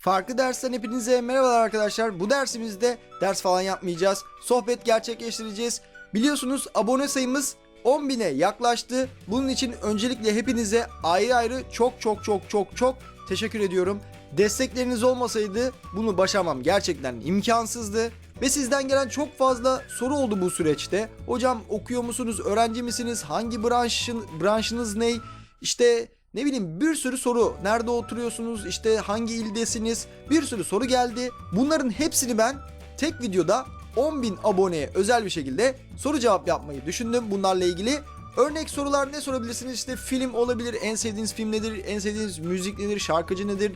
Farklı dersten hepinize merhabalar arkadaşlar. Bu dersimizde ders falan yapmayacağız. Sohbet gerçekleştireceğiz. Biliyorsunuz abone sayımız 10.000'e yaklaştı. Bunun için öncelikle hepinize ayrı ayrı çok çok çok çok çok teşekkür ediyorum. Destekleriniz olmasaydı bunu başarmam gerçekten imkansızdı. Ve sizden gelen çok fazla soru oldu bu süreçte. Hocam okuyor musunuz, öğrenci misiniz, hangi branşın, branşınız ne? İşte ne bileyim bir sürü soru. Nerede oturuyorsunuz? İşte hangi ildesiniz? Bir sürü soru geldi. Bunların hepsini ben tek videoda 10.000 aboneye özel bir şekilde soru cevap yapmayı düşündüm bunlarla ilgili. Örnek sorular ne sorabilirsiniz? İşte film olabilir, en sevdiğiniz film nedir, en sevdiğiniz müzik nedir, şarkıcı nedir?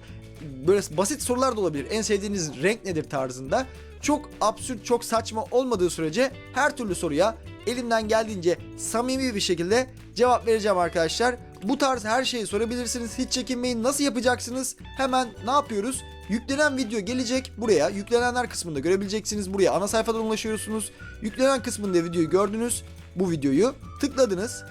Böyle basit sorular da olabilir. En sevdiğiniz renk nedir tarzında. Çok absürt, çok saçma olmadığı sürece her türlü soruya elimden geldiğince samimi bir şekilde cevap vereceğim arkadaşlar. Bu tarz her şeyi sorabilirsiniz. Hiç çekinmeyin. Nasıl yapacaksınız? Hemen ne yapıyoruz? Yüklenen video gelecek buraya. Yüklenenler kısmında görebileceksiniz. Buraya ana sayfadan ulaşıyorsunuz. Yüklenen kısmında videoyu gördünüz. Bu videoyu tıkladınız.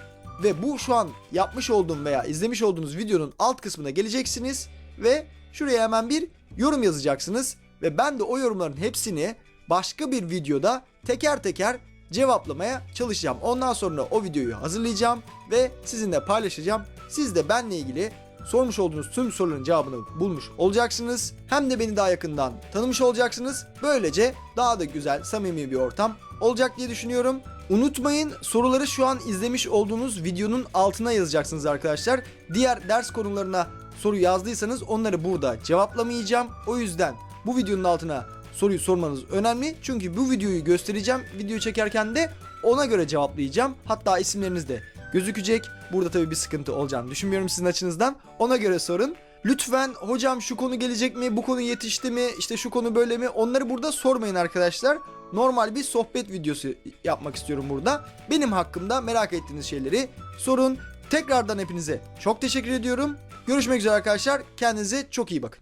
Ve bu şu an yapmış olduğum veya izlemiş olduğunuz videonun alt kısmına geleceksiniz. Ve şuraya hemen bir yorum yazacaksınız. Ve ben de o yorumların hepsini başka bir videoda teker teker cevaplamaya çalışacağım. Ondan sonra o videoyu hazırlayacağım ve sizinle paylaşacağım. Siz de benle ilgili sormuş olduğunuz tüm soruların cevabını bulmuş olacaksınız. Hem de beni daha yakından tanımış olacaksınız. Böylece daha da güzel, samimi bir ortam olacak diye düşünüyorum. Unutmayın soruları şu an izlemiş olduğunuz videonun altına yazacaksınız arkadaşlar. Diğer ders konularına soru yazdıysanız onları burada cevaplamayacağım. O yüzden bu videonun altına soruyu sormanız önemli. Çünkü bu videoyu göstereceğim. Video çekerken de ona göre cevaplayacağım. Hatta isimleriniz de gözükecek. Burada tabii bir sıkıntı olacağını düşünmüyorum sizin açınızdan. Ona göre sorun. Lütfen hocam şu konu gelecek mi? Bu konu yetişti mi? İşte şu konu böyle mi? Onları burada sormayın arkadaşlar. Normal bir sohbet videosu yapmak istiyorum burada. Benim hakkımda merak ettiğiniz şeyleri sorun. Tekrardan hepinize çok teşekkür ediyorum. Görüşmek üzere arkadaşlar. Kendinize çok iyi bakın.